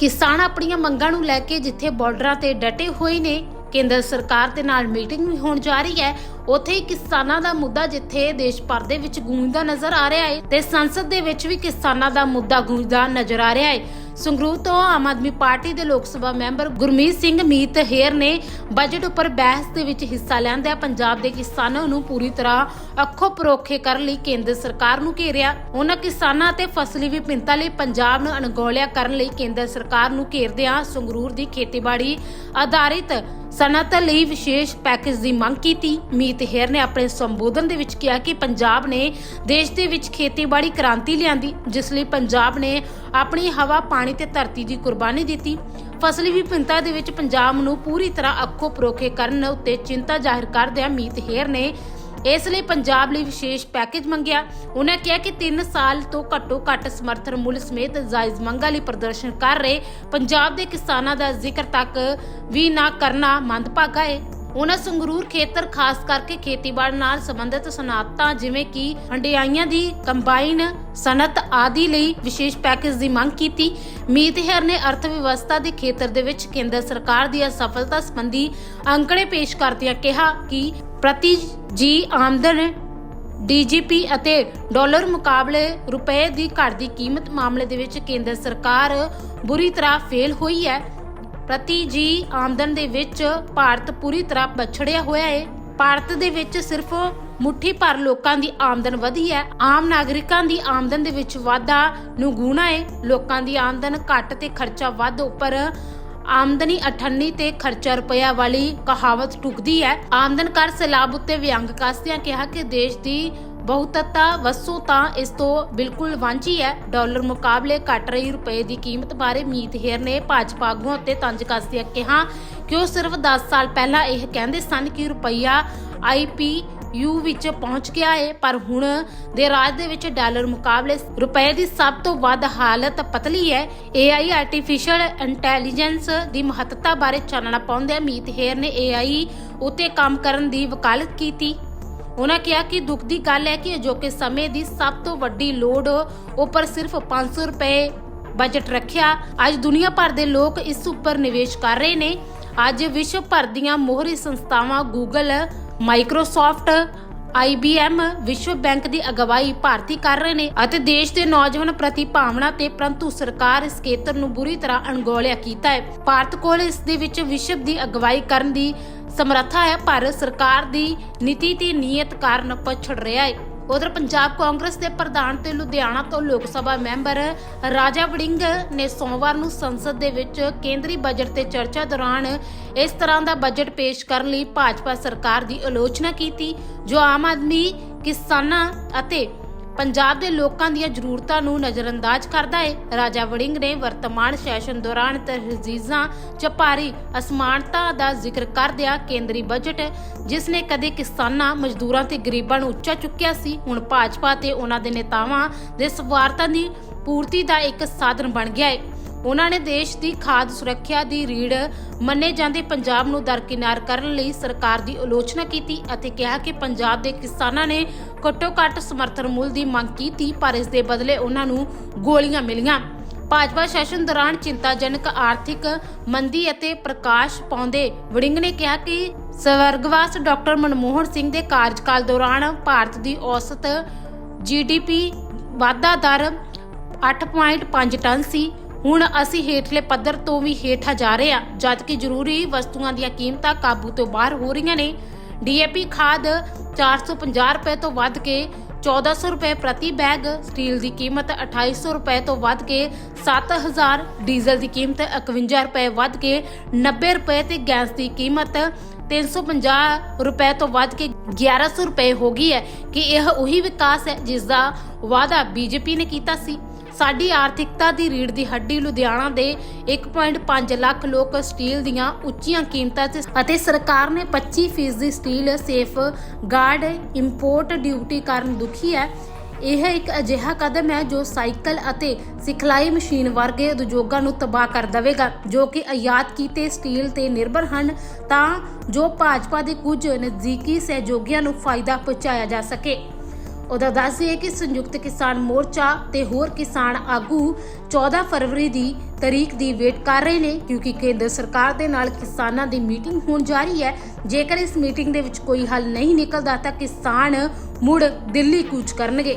ਕਿਸਾਨ ਆਪਣੀਆਂ ਮੰਗਾਂ ਨੂੰ ਲੈ ਕੇ ਜਿੱਥੇ ਬਾਰਡਰਾਂ ਤੇ ਡਟੇ ਹੋਏ ਨੇ, ਕੇਂਦਰ ਸਰਕਾਰ ਦੇ ਨਾਲ ਮੀਟਿੰਗ ਵੀ ਹੋਣ ਜਾ ਰਹੀ ਹੈ। ਉੱਥੇ ਹੀ ਕਿਸਾਨਾਂ ਦਾ ਮੁੱਦਾ ਜਿੱਥੇ ਦੇਸ਼ ਭਰ ਦੇ ਵਿੱਚ ਗੂੰਜਦਾ ਨਜ਼ਰ ਆ ਰਿਹਾ ਹੈ ਤੇ ਸੰਸਦ ਦੇ ਵਿੱਚ ਵੀ ਕਿਸਾਨਾਂ ਦਾ ਮੁੱਦਾ ਗੂੰਜਦਾ ਨਜ਼ਰ ਆ ਰਿਹਾ ਹੈ। ਸੰਗਰੂਰ ਤੋਂ ਆਮ ਆਦਮੀ ਪਾਰਟੀ ਦੇ ਲੋਕ ਸਭਾ ਮੈਂਬਰ ਗੁਰਮੀਤ ਸਿੰਘ ਮੀਤ ਹੇਰ ਨੇ ਬਜਟ ਉੱਪਰ ਬਹਿਸ ਦੇ ਵਿੱਚ ਹਿੱਸਾ ਲੈਂਦਿਆਂ ਪੰਜਾਬ ਦੇ ਕਿਸਾਨਾਂ ਨੂੰ ਪੂਰੀ ਤਰ੍ਹਾਂ ਅੱਖੋਂ ਪਰੋਖੇ ਕਰਨ ਲਈ ਕੇਂਦਰ ਸਰਕਾਰ ਨੂੰ ਘੇਰਿਆ। ਉਹਨਾਂ ਕਿਸਾਨਾਂ ਤੇ ਫਸਲੀ ਵਿਭਿੰਨਤਾ ਲਈ ਪੰਜਾਬ ਨੂੰ ਅਣਗੌਲਿਆ ਕਰਨ ਲਈ ਕੇਂਦਰ ਸਰਕਾਰ ਨੂੰ ਘੇਰਦਿਆਂ ਸੰਗਰੂਰ ਦੀ ਖੇਤੀਬਾੜੀ ਆਧਾਰਿਤ ਸਨਅਤ ਲਈ ਵਿਸ਼ੇਸ਼ ਪੈਕੇਜ ਦੀ ਮੰਗ ਕੀਤੀ। ਮੀਤ ਹੇਰ ਨੇ ਆਪਣੇ ਸੰਬੋਧਨ ਦੇ ਵਿੱਚ ਕਿਹਾ ਕਿ ਪੰਜਾਬ ਨੇ ਦੇਸ਼ ਦੇ ਵਿੱਚ ਖੇਤੀਬਾੜੀ ਕ੍ਰਾਂਤੀ ਲਿਆਂਦੀ, ਜਿਸ ਲਈ ਪੰਜਾਬ ਨੇ ਆਪਣੀ ਹਵਾ, ਪਾਣੀ ਤੇ ਧਰਤੀ ਦੀ ਕੁਰਬਾਨੀ ਦਿੱਤੀ। ਫਸਲੀ ਵਿਭਿੰਨਤਾ ਦੇ ਵਿੱਚ ਪੰਜਾਬ ਨੂੰ ਪੂਰੀ ਤਰ੍ਹਾਂ ਅੱਖੋਂ ਪਰੋਖੇ ਕਰਨ ਉੱਤੇ ਚਿੰਤਾ ਜ਼ਾਹਿਰ ਕਰਦਿਆਂ ਮੀਤ ਹੇਰ ਨੇ ਇਸ ਲਈ ਪੰਜਾਬ ਲਈ ਵਿਸ਼ੇਸ਼ ਪੈਕੇਜ ਮੰਗਿਆ। ਉਹਨਾਂ ਕਿਹਾ ਕਿ 3 ਸਾਲ ਤੋਂ ਘੱਟੋ ਘੱਟ ਸਮਰਥਨ ਮੁੱਲ ਸਮੇਤ ਜਾਇਜ਼ ਮੰਗਾਂ ਲਈ ਪ੍ਰਦਰਸ਼ਨ ਕਰ ਰਹੇ। ਪੰਜਾਬ ਦੇ ਕਿਸਾਨਾਂ ਦਾ ਜ਼ਿਕਰ ਤੱਕ ਵੀ ਨਾ ਕਰਨਾ ਮੰਦਭਾਗਾ ਹੈ ਉਹਨਾਂ ਸੰਗਰੂਰ ਖੇਤਰ ਖਾਸ ਕਰਕੇ ਖੇਤੀਬਾੜੀ ਨਾਲ ਸੰਬੰਧਿਤ ਸਨਾਤਾਂ ਜਿਵੇਂ ਕਿ ਹੰਡਿਆਈਆਂ ਦੀ ਕੰਬਾਈਨ, ਸਨਅਤ ਆਦਿ ਲਈ ਵਿਸ਼ੇਸ਼ ਪੈਕੇਜ ਦੀ ਮੰਗ ਕੀਤੀ। ਮੀਤ ਹੈਰ ਨੇ ਅਰਥ ਵਿਵਸਥਾ ਦੇ ਖੇਤਰ ਦੇ ਵਿੱਚ ਕੇਂਦਰ ਸਰਕਾਰ ਦੀ ਅਸਫਲਤਾ ਸੰਬੰਧੀ ਅੰਕੜੇ ਪੇਸ਼ ਕਰਦਿਆਂ ਕਿਹਾ ਕਿ ਪ੍ਰਤੀ ਜੀ ਆਮਦਨ ਡੀਜੀਪੀ ਅਤੇ ਡਾਲਰ ਮੁਕਾਬਲੇ ਰੁਪਏ ਦੀ ਘਟਦੀ ਕੀਮਤ ਮਾਮਲੇ ਦੇ ਵਿੱਚ ਕੇਂਦਰ ਸਰਕਾਰ ਬੁਰੀ ਤਰ੍ਹਾਂ ਫੇਲ ਹੋਈ ਹੈ। ਪ੍ਰਤੀ ਜੀ ਆਮਦਨ ਦੇ ਵਿੱਚ ਭਾਰਤ ਪੂਰੀ ਤਰ੍ਹਾਂ ਪਛੜਿਆ ਹੋਇਆ ਹੈ ਭਾਰਤ ਦੇ ਵਿੱਚ ਸਿਰਫ ਮੁਠੀ ਭਰ ਲੋਕਾਂ ਦੀ ਆਮਦਨ ਵਧੀ ਹੈ। ਆਮ ਨਾਗਰਿਕਾਂ ਦੀ ਆਮਦਨ ਦੇ ਵਿੱਚ ਵਾਧਾ ਨੂੰ ਗੁਣਾ ਹੈ ਲੋਕਾਂ ਦੀ ਆਮਦਨ ਘੱਟ ਤੇ ਖਰਚਾ ਵੱਧ, ਉੱਪਰ ਆਮਦਨੀ 98 ਤੇ ਖਰਚਾ ਰੁਪਇਆ ਵਾਲੀ ਕਹਾਵਤ ਟੁਕਦੀ ਹੈ। ਆਮਦਨ ਕਰ ਸਲਾਬ ਉੱਤੇ ਵਿਅੰਗ ਕਸਦਿਆਂ ਕਿਹਾ ਕਿ ਦੇਸ਼ ਦੀ ਬਹੁਤਤਾ ਵਸੋਂ ਤਾਂ ਇਸ ਤੋਂ ਬਿਲਕੁਲ ਵਾਂਝੀ ਹੈ। ਡਾਲਰ ਮੁਕਾਬਲੇ ਘਟ ਰਹੀ, ਰੁਪਏ ਦੀ ਕੀਮਤ ਬਾਰੇ ਮੀਤ ਹੇਰ ਨੇ ਭਾਜਪਾ ਆਗੂਆਂ ਉੱਤੇ ਤੰਜ ਕੱਸਦਿਆਂ ਕਿਹਾ ਕਿ ਉਹ ਸਿਰਫ 10 ਸਾਲ ਪਹਿਲਾਂ ਇਹ ਕਹਿੰਦੇ ਸਨ ਕਿ ਰੁਪਈਆ ਆਈਪੀ ਯੂ ਵਿੱਚ ਪਹੁੰਚ ਗਿਆ ਹੈ ਪਰ ਹੁਣ ਦੇ ਰਾਜ ਦੇ ਵਿੱਚ ਡਾਲਰ ਮੁਕਾਬਲੇ ਰੁਪਏ ਦੀ ਸਭ ਤੋਂ ਵੱਧ ਹਾਲਤ ਪਤਲੀ ਹੈ। AI ਆਰਟੀਫੀਸ਼ੀਅਲ ਇੰਟੈਲੀਜੈਂਸ ਦੀ ਮਹੱਤਤਾ ਬਾਰੇ ਚਾਨਣਾ ਪਾਉਂਦਿਆਂ ਮੀਤ ਹੇਰ ਨੇ AI ਉਤੇ ਕੰਮ ਕਰਨ ਦੀ ਵਕਾਲਤ ਕੀਤੀ। ਉਹਨਾਂ ਕਿਹਾ ਕਿ ਦੁੱਖ ਦੀ ਗੱਲ ਹੈ ਕਿ ਅਜੋਕੇ ਸਮੇਂ ਦੀ ਸਭ ਤੋਂ ਵੱਡੀ ਲੋੜ ਉੱਪਰ ਸਿਰਫ 500 ਰੁਪਏ ਬਜਟ ਰੱਖਿਆ। ਅੱਜ ਦੁਨੀਆ ਭਰ ਦੇ ਲੋਕ ਇਸ ਉੱਪਰ ਨਿਵੇਸ਼ ਕਰ ਰਹੇ ਨੇ। ਅੱਜ ਵਿਸ਼ਵ ਭਰ ਦੀਆਂ ਮੋਹਰੀ ਸੰਸਥਾਵਾਂ ਗੂਗਲ ਮਾਈਕਰੋਸਾਫਟ IBM ਵਿਸ਼ਵ ਬੈਂਕ ਦੀ ਅਗਵਾਈ ਭਾਰਤੀ ਕਰ ਰਹੇ ਨੇ ਅਤੇ ਦੇਸ਼ ਦੇ ਨੌਜਵਾਨ ਪ੍ਰਤੀ ਭਾਵਨਾ ਤੇ ਪਰੰਤੂ ਸਰਕਾਰ ਇਸ ਖੇਤਰ ਨੂੰ ਬੁਰੀ ਤਰ੍ਹਾਂ ਅਣਗੌਲਿਆ ਕੀਤਾ ਹੈ। ਭਾਰਤ ਕੋਲ ਇਸ ਦੇ ਵਿੱਚ ਵਿਸ਼ਵ ਦੀ ਅਗਵਾਈ ਕਰਨ ਦੀ ਸਮਰੱਥਾ ਹੈ, ਪਰ ਸਰਕਾਰ ਦੀ ਨੀਤੀ ਤੇ ਨੀਅਤ ਕਾਰਨ ਪਛੜ ਰਿਹਾ ਹੈ। ਉਧਰ ਪੰਜਾਬ ਕਾਂਗਰਸ ਦੇ ਪ੍ਰਧਾਨ ਤੇ ਲੁਧਿਆਣਾ ਤੋਂ ਲੋਕ ਸਭਾ ਮੈਂਬਰ ਰਾਜਾ ਵੜਿੰਗ ਨੇ ਸੋਮਵਾਰ ਨੂੰ ਸੰਸਦ ਦੇ ਵਿੱਚ ਕੇਂਦਰੀ ਬਜਟ ਤੇ ਚਰਚਾ ਦੌਰਾਨ ਇਸ ਤਰ੍ਹਾਂ ਦਾ ਬਜਟ ਪੇਸ਼ ਕਰਨ ਲਈ ਭਾਜਪਾ ਸਰਕਾਰ ਦੀ ਆਲੋਚਨਾ ਕੀਤੀ, ਜੋ ਆਮ ਆਦਮੀ, ਕਿਸਾਨਾਂ ਅਤੇ ਪੰਜਾਬ ਦੇ ਲੋਕਾਂ ਦੀਆਂ ਜ਼ਰੂਰਤਾਂ ਨੂੰ ਨਜ਼ਰਅੰਦਾਜ਼ ਕਰਦਾ ਹੈ ਰਾਜਾ ਵੜਿੰਗ ਨੇ ਵਰਤਮਾਨ ਸੈਸ਼ਨ ਦੌਰਾਨ ਤਰਜੀਜ਼ਾਂ ਚ ਭਾਰੀ ਅਸਮਾਨਤਾ ਦਾ ਜ਼ਿਕਰ ਕਰਦਿਆਂ ਕੇਂਦਰੀ ਬਜਟ, ਜਿਸ ਨੇ ਕਦੇ ਕਿਸਾਨਾਂ, ਮਜ਼ਦੂਰਾਂ ਤੇ ਗਰੀਬਾਂ ਨੂੰ ਉੱਚਾ ਚੁੱਕਿਆ ਸੀ, ਹੁਣ ਭਾਜਪਾ ਤੇ ਉਹਨਾਂ ਦੇ ਨੇਤਾਵਾਂ ਦੇ ਸਵਾਰਥਾਂ ਦੀ ਪੂਰਤੀ ਦਾ ਇੱਕ ਸਾਧਨ ਬਣ ਗਿਆ ਹੈ ਉਹਨਾਂ ਨੇ ਦੇਸ਼ ਦੀ ਖਾਦ ਸੁਰੱਖਿਆ ਦੀ ਰੀੜ ਮੰਨੇ ਜਾਂਦੇ ਪੰਜਾਬ ਨੂੰ ਦਰਕਿਨਾਰ ਕਰਨ ਲਈ ਸਰਕਾਰ ਦੀ ਆਲੋਚਨਾ ਕੀਤੀ ਅਤੇ ਕਿਹਾ ਕਿ ਪੰਜਾਬ ਦੇ ਕਿਸਾਨਾਂ ਨੇ ਘੱਟੋ ਘੱਟ ਸਮਰਥਨ ਮੁੱਲ ਦੀ ਮੰਗ ਕੀਤੀ, ਪਰ ਇਸ ਦੇ ਬਦਲੇ ਉਹਨਾਂ ਨੂੰ ਗੋਲੀਆਂ ਮਿਲੀਆਂ। ਭਾਜਪਾ ਸੈਸ਼ਨ ਦੌਰਾਨ ਚਿੰਤਾਜਨਕ ਆਰਥਿਕ ਮੰਦੀ ਅਤੇ ਪ੍ਰਕਾਸ਼ ਪਾਉਂਦੇ ਵੜਿੰਗ ਨੇ ਕਿਹਾ ਕਿ ਸਵਰਗਵਾਸ ਡਾਕਟਰ ਮਨਮੋਹਨ ਸਿੰਘ ਦੇ ਕਾਰਜਕਾਲ ਦੌਰਾਨ ਭਾਰਤ ਦੀ ਔਸਤ ਜੀਡੀਪੀ ਵਾਧਾ ਦਰ 8.5 ਟਨ ਸੀ। ਹੁਣ ਅਸੀਂ ਹੇਠਲੇ ਪੱਧਰ ਤੋਂ ਵੀ ਹੇਠਾਂ ਜਾ ਰਹੇ ਹਾਂ ਜਦਕਿ ਜ਼ਰੂਰੀ ਵਸਤੂਆਂ ਦੀਆਂ ਕੀਮਤਾਂ ਕਾਬੂ ਤੋਂ ਬਾਹਰ ਹੋ ਰਹੀਆਂ ਨੇ। ਡੀਏਪੀ ਖਾਦ 450 ਰੁਪਏ ਤੋਂ ਵੱਧ ਕੇ 1400 ਰੁਪਏ ਪ੍ਰਤੀ ਬੈਗ, ਸਟੀਲ ਦੀ ਕੀਮਤ 2800 ਰੁਪਏ ਤੋਂ ਵੱਧ ਕੇ 7000 ਡੀਜ਼ਲ ਦੀ ਕੀਮਤ 51 ਰੁਪਏ ਵੱਧ ਕੇ 90 ਰੁਪਏ ਤੇ ਗੈਸ ਦੀ ਕੀਮਤ 350 ਰੁਪਏ ਤੋਂ ਵੱਧ ਕੇ 1100 ਰੁਪਏ ਹੋ ਗਈ ਹੈ। ਕਿ ਇਹ ਉਹੀ ਵਿਕਾਸ ਹੈ ਜਿਸ ਦਾ ਵਾਅਦਾ ਬੀਜੇਪੀ ਨੇ ਕੀਤਾ ਸੀ? ਸਾਡੀ ਆਰਥਿਕਤਾ ਦੀ ਰੀੜ ਦੀ ਹੱਡੀ ਲੁਧਿਆਣਾ ਦੇ 1.5 ਲੱਖ ਲੋਕ ਸਟੀਲ ਦੀਆਂ ਉੱਚੀਆਂ ਕੀਮਤਾਂ ਅਤੇ ਸਰਕਾਰ ਨੇ 25% ਦੀ steel safeguard import duty ਕਾਰਨ ਦੁਖੀ ਹੈ। ਇਹ ਇੱਕ ਅਜਿਹਾ ਕਦਮ ਹੈ ਜੋ ਸਾਈਕਲ ਅਤੇ ਸਿਖਲਾਈ ਮਸ਼ੀਨ ਵਰਗੇ ਉਦਯੋਗਾਂ ਨੂੰ ਤਬਾਹ ਕਰ ਦੇਵੇਗਾ। ਜੋ ਕਿ ਆਯਾਤ ਕੀਤੇ ਸਟੀਲ ਤੇ ਨਿਰਭਰ ਹਨ, ਤਾਂ ਜੋ ਭਾਜਪਾ ਦੇ ਕੁਝ ਨਜ਼ਦੀਕੀ ਸਹਿਯੋਗੀਆਂ ਨੂੰ ਫਾਇਦਾ ਪਹੁੰਚਾਇਆ ਜਾ ਸਕੇ। ਉਹਦਾ ਦੱਸ ਦਈਏ ਕਿ ਸੰਯੁਕਤ ਕਿਸਾਨ ਮੋਰਚਾ ਤੇ ਹੋਰ ਕਿਸਾਨ ਆਗੂ 14 ਫਰਵਰੀ ਦੀ ਤਰੀਕ ਦੀ ਵੇਟ ਕਰ ਰਹੇ ਨੇ, ਕਿਉਂਕਿ ਕੇਂਦਰ ਸਰਕਾਰ ਦੇ ਨਾਲ ਕਿਸਾਨਾਂ ਦੀ ਮੀਟਿੰਗ ਹੋਣ ਜਾ ਰਹੀ ਹੈ। ਜੇਕਰ ਇਸ ਮੀਟਿੰਗ ਦੇ ਵਿੱਚ ਕੋਈ ਹੱਲ ਨਹੀਂ ਨਿਕਲਦਾ ਤਾਂ ਕਿਸਾਨ ਮੁੜ ਦਿੱਲੀ ਕੂਚ ਕਰਨਗੇ।